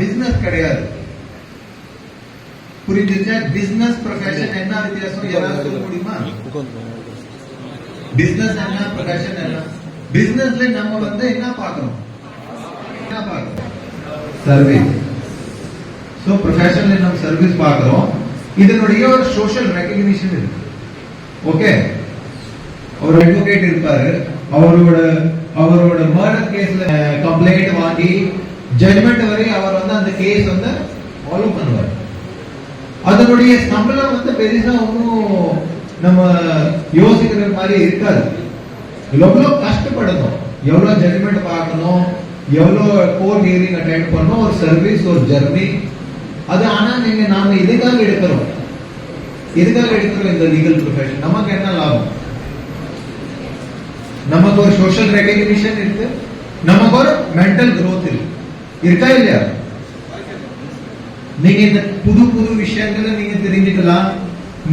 Business கிடையாது. புரிஞ்சுச்சா? Business profession என்ன வித்தியாசம்? யாராவது சொல்ல முடியுமா? பிசினஸ் என்ன ப்ரொஃபஷன் என்ன? பிசினஸ்ல நம்ம வந்து என்ன பார்க்கறோம் என்ன பார்க்கறோம் சர்வீஸ் சோ ப்ரொஃபஷன்ல நம்ம சர்வீஸ் பார்க்கறோம். இதனுடைய ஒரு சோஷியல் ரெகக்னிஷன் இருக்கு. ஓகே ஒரு அட்வொகேட் இருப்பாரு. அவரோட அவரோட மர்டர் கேஸ்ல கம்ப்ளைண்ட் வாங்கி ஜட்மெண்ட் வரை அவர் வந்து அந்த கேஸ் வந்து ஃபாலோ பண்ணுவார். அதனுடைய சம்பளம் வந்து பெருசா ஒன்றும் நம்ம யோசிக்கிற மாதிரி இருக்காது. எவ்வளோ கஷ்டப்படணும். எவ்வளவு ஜட்மெண்ட் பார்க்கணும். எவ்வளவு கோர்ட் ஹியரிங் அட்டெண்ட் பண்ணணும். ஒரு சர்வீஸ் ஒரு ஜெர்னி அது ஆனா நீங்க நாம இதுக்காக எடுக்கிறோம்? எதுக்காக எடுக்கிறோம் இந்த லீகல் ப்ரொஃபஷன் நமக்கு என்ன லாபம்? நமக்கு ஒரு சோஷியல் ரெகக்னிஷன் இருக்கு. நமக்கு ஒரு மென்டல் க்ரோத் இருக்கு. இருக்கா இல்லையா? நீங்க இந்த புது புது விஷயங்களை நீங்க தெரிஞ்சுக்கலாம்.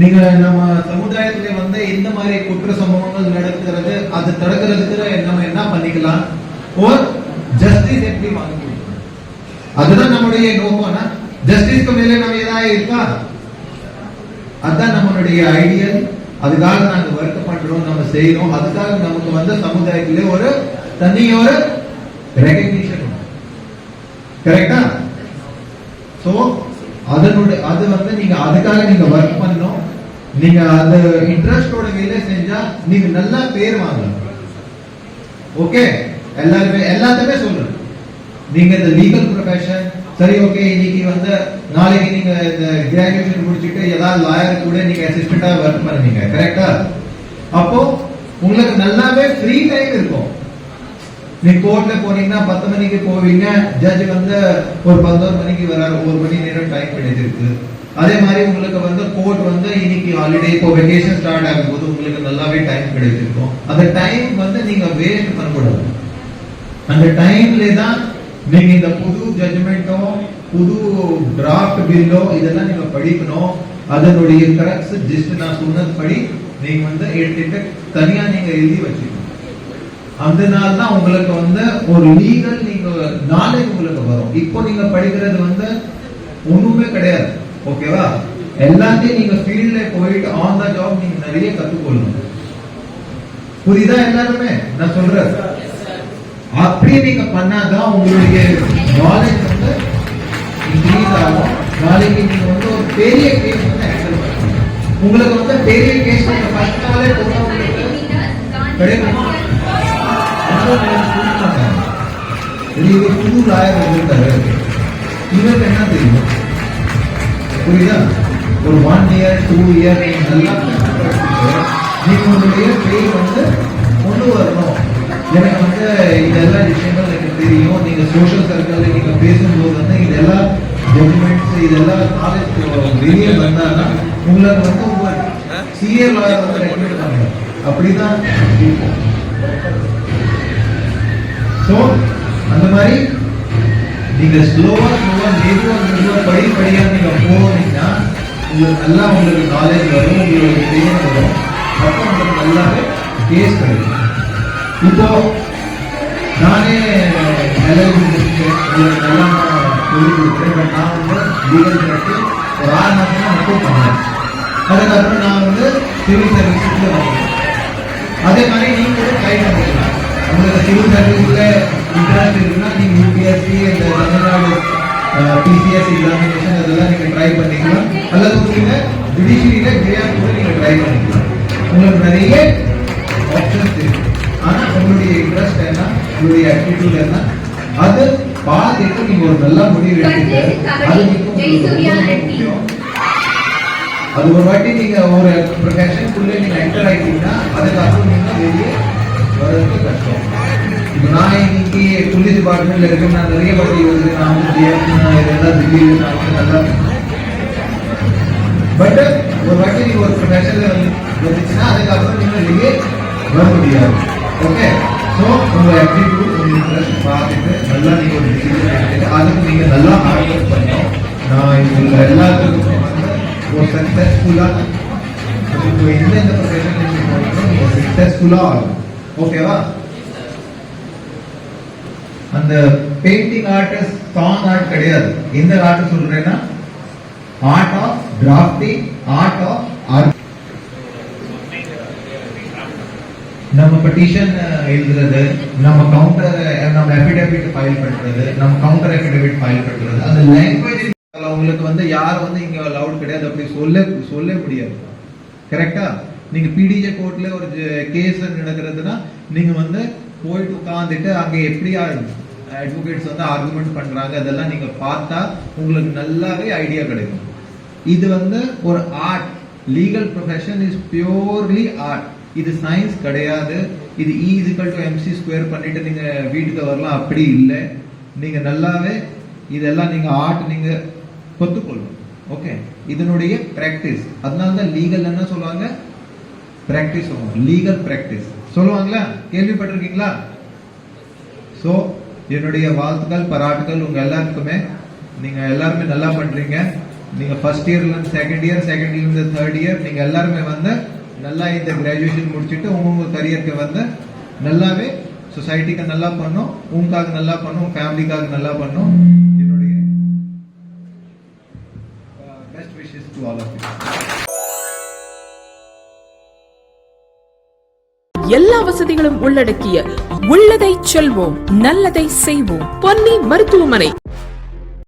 நீங்க நம்ம சமுதாயத்துல வந்து எந்த மாதிரி குற்ற சம்பவங்கள் நடக்கிறது அது தடுக்கிறதுக்கு நம்ம என்ன பண்ணிக்கலாம்? ஒரு ஜஸ்டிஸ் எப்படி வாங்க அதுதான் நம்மளுடைய நோக்கம்னா ஜஸ்டிஸ்க்கு மேலே நம்ம ஏதாவது இருக்கா? அதுதான் நம்மளுடைய ஐடியல் அதுக்காக நாங்க ஒர்க் பண்றோம் நம்ம செய்யறோம். அதுக்காக நமக்கு வந்து சமுதாயத்திலே ஒரு தனி ஒரு ரெகக்னிஷன் கரெக்டா சோ அதனுடைய அது வந்து நீங்க அதுக்காக நீங்க ஒர்க் பண்ணணும். நீங்க அது இன்ட்ரெஸ்டோட வேலை செஞ்சா நீங்க நல்லா பேர் வாங்கலாம் ஓகே எல்லாருமே எல்லாத்தையுமே சொல்றேன் நீங்க இந்த லீகல் ப்ரொஃபஷன் சரி ஓகே இன்னைக்கு வந்து நாளைக்கு நீங்க இந்த கிராஜுவேஷன் முடிச்சுட்டு ஏதாவது லாயர் கூட நீங்க அசிஸ்டண்டா ஒர்க் பண்ணுவீங்க. கரெக்டா அப்போ உங்களுக்கு நல்லாவே ஃப்ரீ டைம் இருக்கும். நீ கோர்ட்ல போனீங்கன்னா பத்து மணிக்கு போவீங்க. ஜட்ஜ் வந்து ஒரு பதினோரு மணிக்கு வராரு. ஒரு மணி நேரம் டைம் கிடைச்சிருக்கு. அதே மாதிரி உங்களுக்கு வந்து கோர்ட் வந்து இன்னைக்கு ஹாலிடே இப்போ வெக்கேஷன் ஸ்டார்ட் ஆகும் போது உங்களுக்கு நல்லாவே டைம் கிடைச்சிருக்கும். அந்த டைம் வந்து நீங்க வேஸ்ட் பண்ணக்கூடாது. அந்த டைம்ல தான் நீங்க இந்த புது ஜட்ஜ்மெண்ட்டோ புது டிராஃப்ட் பில்லோ இதெல்லாம் நீங்க படிக்கணும். அதனுடைய கரெக்ட் ஜஸ்ட் நான் சொன்னது படி நீங்க வந்து எடுத்துட்டு தனியா நீங்க எழுதி வச்சுக்கணும். அதனால தான் உங்களுக்கு வந்து ஒரு லீகல் நீங்க நாலேஜ் உங்களுக்கு வரும். இப்போ நீங்க படிக்கிறது வந்து ஒண்ணுமே கிடையாது. ஓகேவா எல்லாத்தையும் நீங்க ஃபீல்ட்ல போயிட்டு ஆன் த ஜாப் நீங்க நிறைய கத்துக்கொள்ளணும். புரியுதா எல்லாருமே? நான் சொல்றேன். அப்படி நீங்க பண்ணாதான் உங்களுடைய நாலேஜ் வந்து இன்க்ரீஸ் ஆகும். நாளைக்கு நீங்க வந்து ஒரு பெரிய கேஸ் வந்து ஹேண்டில் உங்களுக்கு வந்து பெரிய கேஸ் வந்து ஃபர்ஸ்ட் நாளே போனா உங்களுக்கு அவ்வளவு நேரம் கொடுக்க புது லாயர் வந்திருக்காரு இவருக்கு என்ன தெரியும் புரியுதா ஒரு ஒன் இயர் டூ இயர் நீங்க நல்லா கஷ்டப்பட்டு நீங்க உங்களுடைய பேய் வந்து கொண்டு வரணும் எனக்கு வந்து இது எல்லா விஷயங்கள் எனக்கு தெரியும் நீங்கள் சோஷியல் சர்க்கிள்ல நீங்க பேசும்போது வந்து இதெல்லாம் ஜட்மெண்ட்ஸ் இதெல்லாம் நாலேஜ் வெளியே வந்தாதான் உங்களுக்கு வந்து உங்க சிஏ லாயர் வந்து ரெக்கமெண்ட் பண்ணுங்க அப்படிதான் ஸோ அந்த மாதிரி நீங்கள் ஸ்லோவாக ஸ்லோவாக மெதுவாக மெதுவாக படி படியாக நீங்கள் போனீங்கன்னா உங்களுக்கு நல்லா உங்களுக்கு நாலேஜ் வரும் உங்களுக்கு தெரிய வரும். அப்போ உங்களுக்கு நல்லாவே டேஸ்ட் கிடைக்கும். இப்போ நானே எல்எல்பி உங்களுக்கு நல்லா நான் சொல்லிக் கொடுக்குறேன் பட் நான் வந்து லீகல் ஒரு ஆறு தான் மட்டும் பண்ணேன். அதுக்கப்புறம் நான் வந்து சிவில் சர்வீஸுக்கு வந்தேன். அதே மாதிரி நீங்களும் கூட ட்ரை உங்களுக்கு சிவில் சர்வீஸ்ல இன்ட்ரெஸ்ட் இருக்குன்னா நீங்க யூபிஎஸ்சி இந்த தமிழ்நாடு பிசிஎஸ் எக்ஸாமினேஷன் அதெல்லாம் நீங்க ட்ரை பண்ணிக்கலாம். அல்லது நீங்க ஜுடிஷியரியில ஜேஆர் கூட நீங்க ட்ரை பண்ணிக்கலாம். உங்களுக்கு நிறைய ஆப்ஷன்ஸ் இருக்கு. ஆனா உங்களுடைய இன்ட்ரெஸ்ட் என்ன? உங்களுடைய என்ன? அது பார்த்துட்டு நீங்க ஒரு நல்ல முடிவு எடுத்துட்டு அது உங்களுக்கு முக்கியம் அது ஒரு வாட்டி நீங்க ஒரு ப்ரொஃபஷனுக்குள்ள நீங்க என்டர் ஆயிட்டீங்கன்னா அதுக்கப்புறம் நீங்க வெளியே வர்றது கஷ்டம் இப்போ நான் இன்னைக்கு போலீஸ் டிபார்ட்மெண்ட்ல இருக்கேன் நான் நிறைய வாட்டி யோசிச்சு நான் வந்து ஜிஎம் நான் இதெல்லாம் திடீர்னு நான் வந்து நல்லா பட் ஒரு வாட்டி நீங்க ஒரு ப்ரொஃபஷன்ல வந்துச்சுன்னா அதுக்கப்புறம் நீங்க வெளியே வர முடியாது ஓகே ஸோ உங்க ஆக்டிவிட்டி உங்க இன்ட்ரெஸ்ட் பார்த்துட்டு நல்லா நீங்க ஒரு டிசிஷன் எடுத்துட்டு அதுக்கு நீங்க நல்லா ஹார்ட் ஒர்க் பண்ணணும் நான் உங்க எல்லாத்துக்கும் வந்து ஒரு சக்சஸ்ஃபுல்லா இப்போ எந்தெந்த ப்ரொஃபஷன் நீங்க போறீங்களோ நீங்க சக்சஸ்ஃபுல்லா ஆகும் ஓகேவா? அந்த பெயிண்டிங் ஆர்டிஸ்ட் சாங் ஆர்ட் கிடையாது. எந்த ஆர்ட் சொல்றேன்னா art of drafting art of art நம்ம பெட்டிஷன் எழுதுறது நம்ம கவுண்டர் நம்ம அஃபிடவிட் ஃபைல் பண்றது நம்ம கவுண்டர் அஃபிடவிட் ஃபைல் பண்றது அந்த லாங்குவேஜ் உங்களுக்கு வந்து யார் வந்து இங்க லவுட் கிடையாது அப்படி சொல்ல சொல்ல முடியாது. கரெக்டா நீங்க பிடிஜே கோர்ட்ல ஒரு கேஸ் நடக்கிறதுனா நீங்க வந்து போயிட்டு உட்காந்துட்டு அங்க எப்படி அட்வொகேட்ஸ் வந்து ஆர்குமெண்ட் பண்றாங்க அதெல்லாம் நீங்க பார்த்தா உங்களுக்கு நல்லாவே ஐடியா கிடைக்கும். இது வந்து ஒரு art legal profession is purely art இது சயின்ஸ் கிடையாது. இது ஈஸிக்கல் டு எம்சி ஸ்கொயர் பண்ணிட்டு நீங்க வீட்டுக்கு வரலாம். அப்படி இல்லை. நீங்க நல்லாவே இதெல்லாம் நீங்க ஆர்ட் நீங்க கொத்துக்கொள்ளும் ஓகே இதனுடைய பிராக்டிஸ் அதனால தான் லீகல் என்ன சொல்லுவாங்க? பிராக்டிஸ் சொல்லுவாங்க லீகல் பிராக்டிஸ் சொல்லுவாங்களா? கேள்விப்பட்டிருக்கீங்களா? ஸோ என்னுடைய வாழ்த்துக்கள் பாராட்டுகள் உங்க எல்லாருக்குமே. நீங்க எல்லாருமே நல்லா பண்றீங்க. நீங்க ஃபர்ஸ்ட் இயர்ல இருந்து செகண்ட் இயர் செகண்ட் இயர்ல இருந்து தேர்ட் இயர் நீங்க எல்லாருமே வந்து நல்லா இந்த கிராஜுவேஷன் முடிச்சுட்டு உங்க உங்க கரியருக்கு வந்து நல்லாவே சொசைட்டிக்கு நல்லா பண்ணும். உங்களுக்காக நல்லா பண்ணும். ஃபேமிலிக்காக நல்லா பண்ணும். என்னுடைய best wishes to all of you எல்லா வசதிகளும் உள்ளடக்கிய உள்ளதை செல்வோம் நல்லதை செய்வோம். பொன்னி மருத்துவமனை.